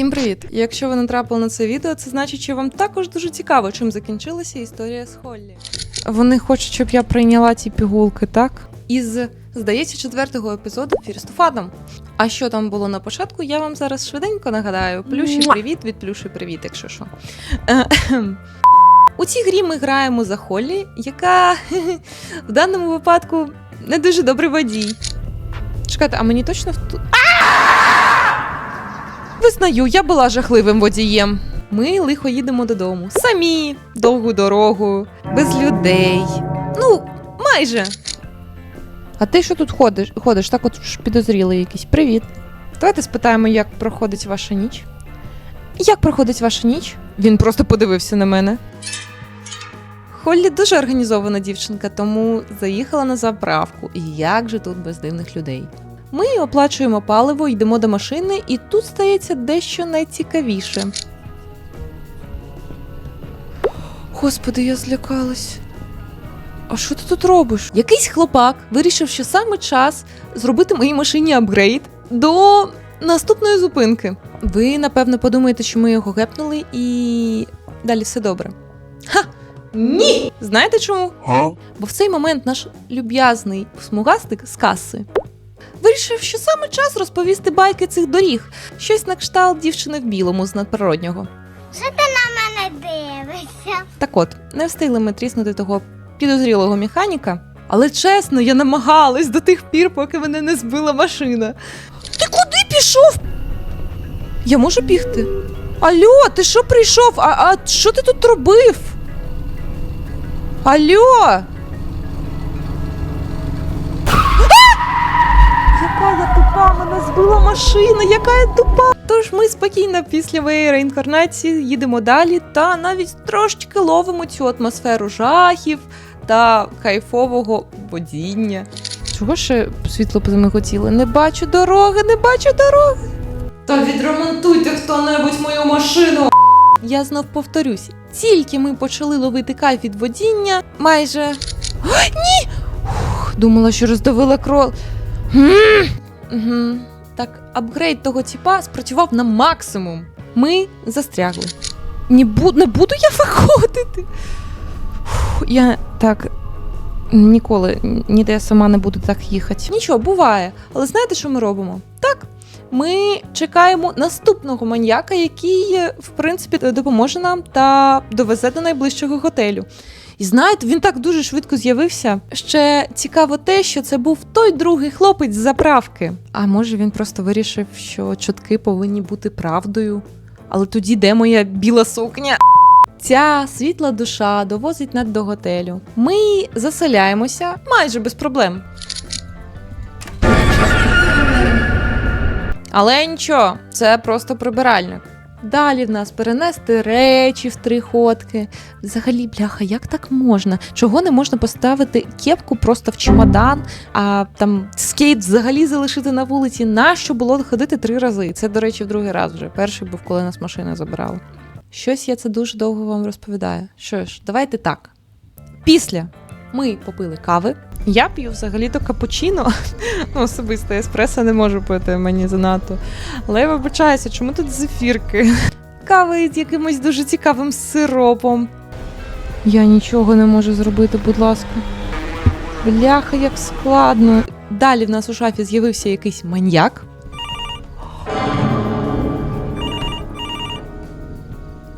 Всім привіт! Якщо ви натрапили на це відео, це значить, що вам також дуже цікаво, чим закінчилася історія з Холлі. Вони хочуть, щоб я прийняла ці пігулки, так? Із, здається, четвертого епізоду Фірстуфадом. А що там було на початку, я вам зараз швиденько нагадаю. Плюші привіт від плюші привіт, якщо що. У цій грі ми граємо за Холлі, яка в даному випадку не дуже добрий водій. Чекайте, а мені точно вту... Визнаю, я була жахливим водієм. Ми лихо їдемо додому. Самі, довгу дорогу, без людей. Ну, майже. А ти що тут ходиш? Ходиш, так от ж підозрілий якийсь. Привіт. Давайте спитаємо, як проходить ваша ніч. Як проходить ваша ніч? Він просто подивився на мене. Холлі дуже організована дівчинка, тому заїхала на заправку. І як же тут без дивних людей? Ми оплачуємо паливо, йдемо до машини, і тут стається дещо найцікавіше. Господи, я злякалась. А що ти тут робиш? Якийсь хлопак вирішив, що саме час зробити моїй машині апгрейд до наступної зупинки. Ви, напевно, подумаєте, що ми його гепнули і далі все добре. Ха! Ні! Знаєте чому? Бо в цей момент наш люб'язний смугастик з каси вирішив, що саме час розповісти байки цих доріг, щось на кшталт дівчини в білому з надприроднього. Що ти на мене дивишся. Так от, не встигли ми тріснути того підозрілого механіка, але чесно, я намагалась до тих пір, поки мене не збила машина. Ти куди пішов? Я можу бігти. Алло, ти що прийшов? А, а що ти тут робив? Алло! Мене збила машина, яка я тупа. Тож ми спокійно після моєї реінкарнації їдемо далі та навіть трошечки ловимо цю атмосферу жахів та кайфового водіння. Чого ще світло позамиготіло? Не бачу дороги, не бачу дороги. Та відремонтуйте хто-небудь мою машину. Я знов повторюсь, тільки ми почали ловити кайф від водіння, майже. Ой, ні! Ух, думала, що роздавила крол. Угу. Так, апгрейд того типа спрацював на максимум. Ми застрягли. Не, бу- не буду я виходити. Фух, я так ніколи ніде сама не буду так їхати. Нічого, буває. Але знаєте, що ми робимо? Так. Ми чекаємо наступного маньяка, який, е, в принципі, допоможе нам та довезе до найближчого готелю. І знаєте, він так дуже швидко з'явився. Ще цікаво те, що це був той другий хлопець з заправки. А може він просто вирішив, що чутки повинні бути правдою. Але тоді де моя біла сукня? Ця світла душа довозить нас до готелю. Ми заселяємося майже без проблем. Але нічого, це просто прибиральник. Далі в нас перенести речі в три ходки. Взагалі, бляха, як так можна? Чого не можна поставити кепку просто в чемодан, а там скейт взагалі залишити на вулиці? Нащо було ходити три рази? Це, до речі, в другий раз вже. Перший був, коли нас машина забирала. Щось я це дуже довго вам розповідаю. Що ж, давайте так. Після ми попили кави. Я п'ю взагалі-то капучино. Ну, особисто еспресо не можу пити мені занадто. Але я вибачаюся, чому тут зефірки? Кави з якимось дуже цікавим сиропом. Я нічого не можу зробити, будь ласка. Бляха, як складно. Далі в нас у шафі з'явився якийсь маньяк.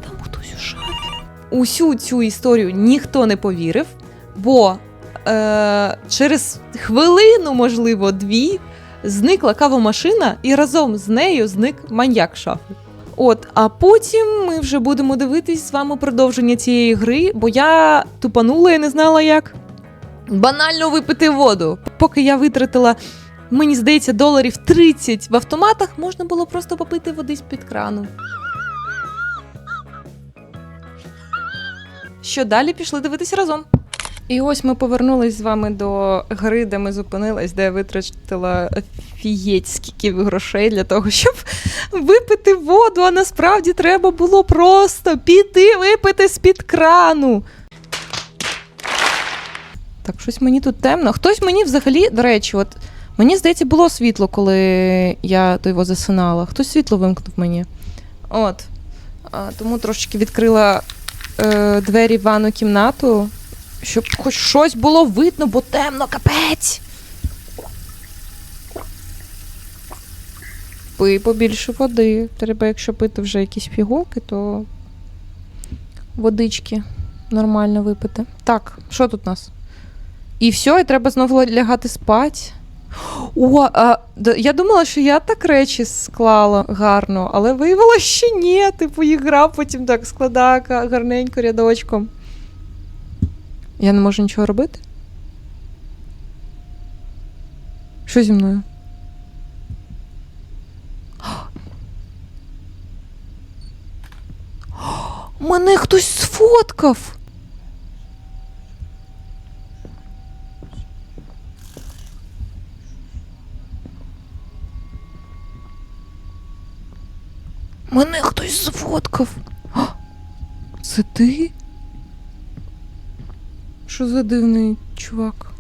Там хтось у шафі. Усю цю історію ніхто не повірив, бо е, через хвилину, можливо, дві, зникла кавомашина, і разом з нею зник маньяк шафи. От, а потім ми вже будемо дивитись з вами продовження цієї гри, бо я тупанула і не знала як. Банально випити воду. Поки я витратила, мені здається, доларів 30 в автоматах, можна було просто попити води з-під крану. Що далі пішли дивитись разом. І ось ми повернулись з вами до гри, де ми зупинились, де я витратила офігеть скільки грошей для того, щоб випити воду, а насправді треба було просто піти випити з-під крану. Так, щось мені тут темно. Хтось мені взагалі, до речі, от мені здається, було світло, коли я до його засинала. Хтось світло вимкнув мені. От. А, тому трошечки відкрила е, двері в ванну кімнату, щоб хоч щось було видно, бо темно, капець. Пий побільше води. Треба, якщо пити вже якісь пігулки, то водички нормально випити. Так, що тут у нас? І все, і треба знову лягати спати. О, а, я думала, що я так речі склала гарно, але виявилося, що ні. Типу, їх гра потім так складає гарненько рядочком. Я не можу нічого робити. Що зі мною? Мене хтось сфоткав. Мене хтось сфоткав. Це ти? Що за дивний чувак?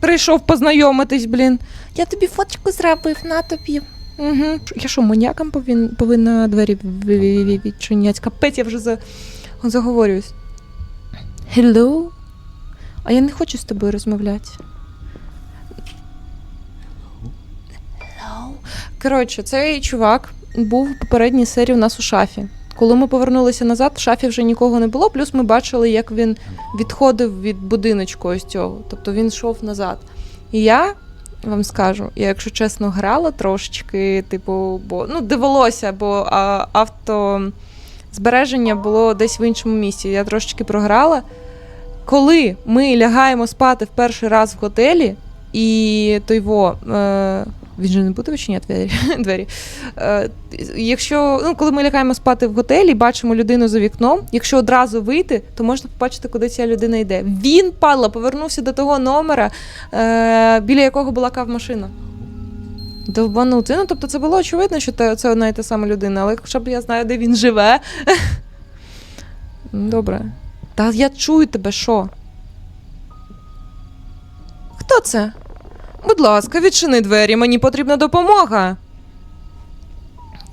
Прийшов познайомитись, блін. Я тобі фоточку зробив на тобі. Угу. Я що, маньяком повин, повинна двері відчиняти? Капець, я вже за, заговорююсь. Hello? А я не хочу з тобою розмовляти. Коротше, цей чувак був в попередній серії у нас у шафі. Коли ми повернулися назад, в шафі вже нікого не було, плюс ми бачили, як він відходив від будиночку ось цього. Тобто він йшов назад. І я вам скажу, я, якщо чесно, грала трошечки, типу, бо ну, дивилося, бо а, автозбереження було десь в іншому місці. Я трошечки програла. Коли ми лягаємо спати в перший раз в готелі, і той во, е, він же не буде відчиняти двері. двері. Е, якщо, ну, коли ми лягаємо спати в готелі, бачимо людину за вікном, якщо одразу вийти, то можна побачити, куди ця людина йде. Він, падла, повернувся до того номера, е, біля якого була кавмашина. Довбанути. Ну, тобто це було очевидно, що це одна і та сама людина, але хоча б я знаю, де він живе. Добре. Та я чую тебе, що? Хто це? Будь ласка, відчини двері, мені потрібна допомога.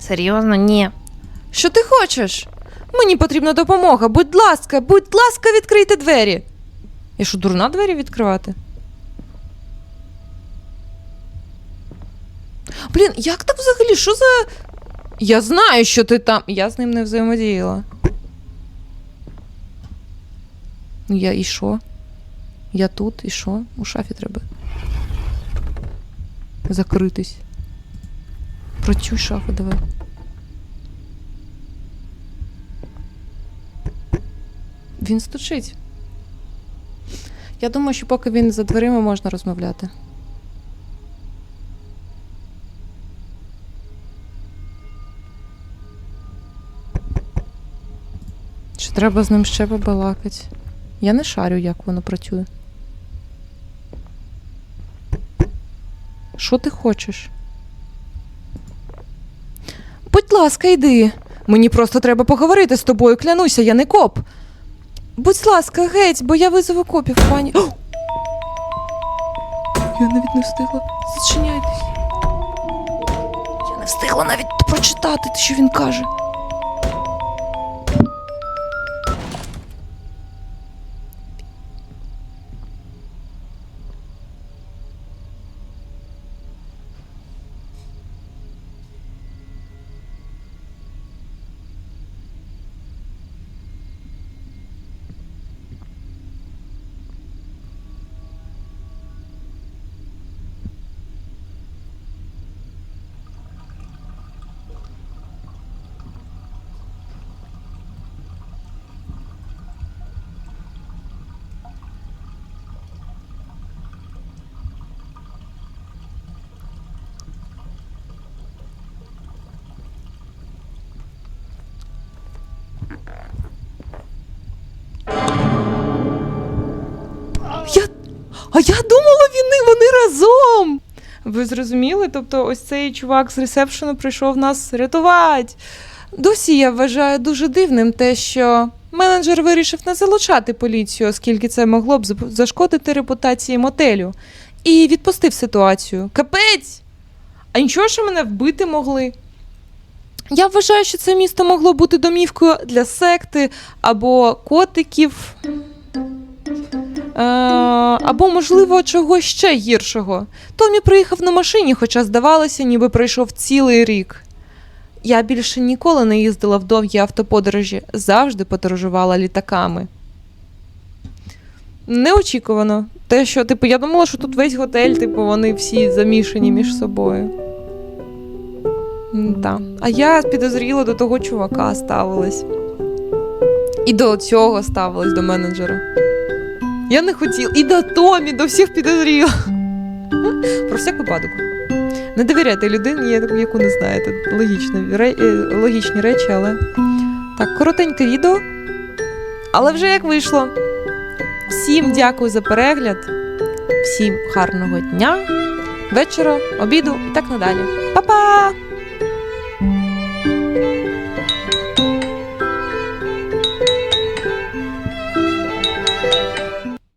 Серйозно, ні. Що ти хочеш? Мені потрібна допомога. Будь ласка, будь ласка, відкрийте двері. Я що, дурна двері відкривати? Блін, як так взагалі? Що за. Я знаю, що ти там. Я з ним не взаємодіяла. Я і що? Я тут, і що? У шафі треба. Закритись. Про цю шафу давай. Він стучить. Я думаю, що поки він за дверима можна розмовляти. Чи треба з ним ще побалакати? Я не шарю, як воно працює. Що ти хочеш? Будь ласка, йди. Мені просто треба поговорити з тобою, клянуся, я не коп. Будь ласка, геть, бо я визову копів, пані. Я навіть не встигла. Зачиняйтесь. Я не встигла навіть прочитати, що він каже. А я думала, вони, вони разом. Ви зрозуміли? Тобто, ось цей чувак з ресепшену прийшов нас рятувати. Досі я вважаю дуже дивним те, що менеджер вирішив не залучати поліцію, оскільки це могло б зашкодити репутації мотелю, і відпустив ситуацію. Капець! А нічого, що мене вбити могли. Я вважаю, що це місто могло бути домівкою для секти або котиків. Е, або, можливо, чогось ще гіршого. Томі приїхав на машині, хоча здавалося, ніби пройшов цілий рік. Я більше ніколи не їздила в довгі автоподорожі, завжди подорожувала літаками. Неочікувано. Те, що, типу, я думала, що тут весь готель, типу, вони всі замішані між собою. Так. А я підозріло до того чувака ставилась. І до цього ставилась до менеджера. Я не хотіла. І до Томі, до всіх підозріла. Про всяк випадок. Не довіряйте людині, яку не знаєте. Логічні, ре- е, логічні речі, але. Так, коротеньке відео. Але вже як вийшло. Всім дякую за перегляд. Всім гарного дня, вечора, обіду і так надалі. Па-па!